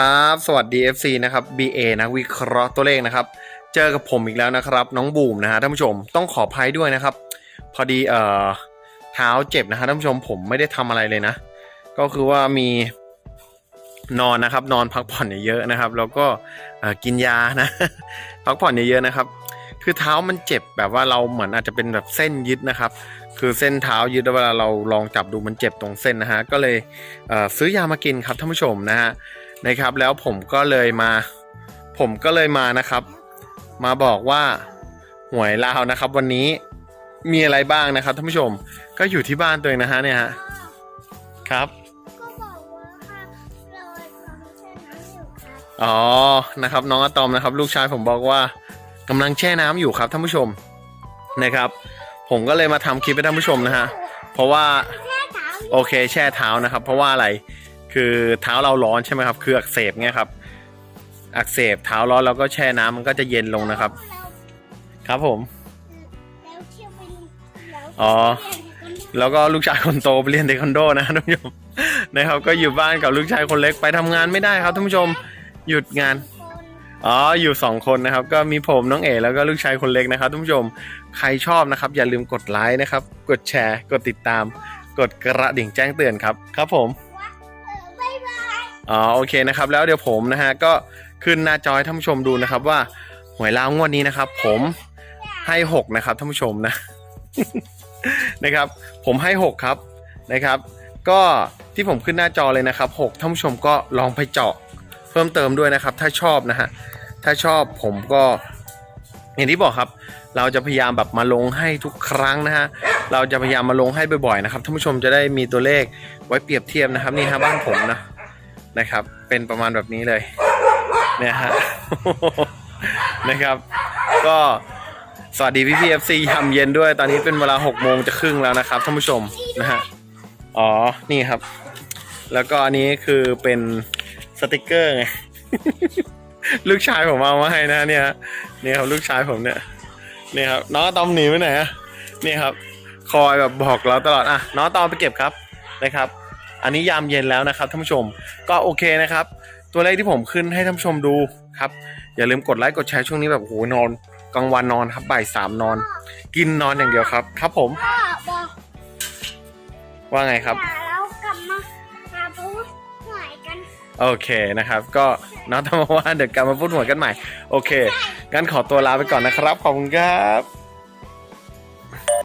ครับ สวัสดี FC นะครับ BA นักวิเคราะห์ตัวเลขนะครับ เจอกับผมอีกแล้วนะครับ น้องบูมนะฮะท่านผู้ชมต้องขออภัยด้วยนะครับ พอดีเอ่อเท้าเจ็บนะฮะท่านผู้ชมผมไม่ได้ทำอะไรเลยนะ ก็คือว่ามีนอนนะครับ นอนพักผ่อนเยอะๆนะครับ แล้วก็กินยานะ พักผ่อนเยอะๆนะครับ คือเท้ามันเจ็บแบบว่าเราเหมือนอาจจะเป็นแบบเส้นยึดนะครับ คือเส้นเท้ายึดเวลาเราลองจับดูมันเจ็บตรงเส้นนะฮะก็เลยเซื้อยามากินครับท่านผู้ชมนะฮะ นะครับ แล้วผมก็เลยมา ผมก็เลยมานะครับ มาบอกว่าหวยลาวนะครับ วันนี้มีอะไรบ้างนะครับท่านผู้ชมก็อยู่ที่บ้านตัวเองนะฮะเนี่ยฮะครับก็บอกว่าค่ะเรากำลังแช่น้ำอยู่ครับอ๋อนะครับ น้องอะตอมนะครับ ลูกชายผมบอกว่ากำลังแช่น้ำอยู่ครับท่านผู้ชมนะครับ ผมก็เลยมาทำคลิปให้ท่านผู้ชมนะฮะเพราะว่าแช่เท้าโอเคแช่เท้านะครับ เพราะว่าอะไร คือเท้าเราร้อนใช่ไหมครับ คืออักเสบไงครับ อักเสบเท้าร้อนแล้วก็แช่น้ำมันก็จะเย็นลงนะครับ ครับผมอ๋อแล้วก็ลูกชายคนโตไปเรียนเทควันโดนะท่านผู้ชมนะครับ ก็อยู่บ้านกับลูกชายคนเล็กไปทำงานไม่ได้ครับท่านผู้ชมหยุดงานอ๋ออยู่สองคนนะครับ ก็มีผมน้องเอ๋แล้วก็ลูกชายคนเล็กนะครับท่านผู้ชมใครชอบนะครับ อย่าลืมกดไลค์นะครับ กดแชร์ กดติดตาม กดกระดิ่งแจ้งเตือนครับ ครับผม อ๋อโอเคนะครับ แล้วเดี๋ยวผมนะฮะก็ขึ้นหน้าจอให้ท่านผู้ชมดูนะครับ ว่าหวยลาวงวดนี้นะครับ ผมให้หกนะครับท่านผู้ชมนะนะครับ ผมให้หกครับนะครับ ก็ที่ผมขึ้นหน้าจอเลยนะครับหกท่านผู้ชมก็ลองไปเจาะเพิ่มเติมด้วยนะครับ ถ้าชอบนะฮะถ้าชอบผมก็อย่างที่บอกครับ เราจะพยายามแบบมาลงให้ทุกครั้งนะฮะเราจะพยายามมาลงให้บ่อยๆนะครับท่านผู้ชมจะได้มีตัวเลขไว้เปรียบเทียบนะครับนี่ฮะบ้านผมนะ นะครับ เป็นประมาณแบบนี้เลยเนี่ยฮะนะครับ ก็สวัสดีพี่พีเอฟซียามเย็นด้วย ตอนนี้เป็นเวลา6โมงจะครึ่งแล้วนะครับท่านผู้ชมนะฮะอ๋อนี่ครับ แล้วก็อันนี้คือเป็นสติกเกอร์ไงลูกชายผมเอามาให้นะเนี่ยนี่ครับลูกชายผมเนี่ยนี่ครับน้องตอมหนีไปไหนอะนี่ครับ คอยแบบบอกเราตลอดอะน้องตอมไปเก็บครับนะครับ อันนี้ยามเย็นแล้วนะครับท่านผู้ชมก็โอเคนะครับ ตัวเลขที่ผมขึ้นให้ท่านผู้ชมดูครับ อย่าลืมกดไลค์กดแชร์ช่วงนี้แบบโอ้โหนอนกลางวันนอนครับบ่ายสามนอน กินนอนอย่างเดียวครับ ครับผมพ่อบอกว่าไงครับ อย่าเรากลับมาหาปูหวยกันโอเคนะครับ ก็น้องทำมาว่าเดี๋ยวกลับมาพูดหัวยกันใหม่ โอเค งั้นขอตัวลาไปก่อนนะครับ ขอบคุณครับ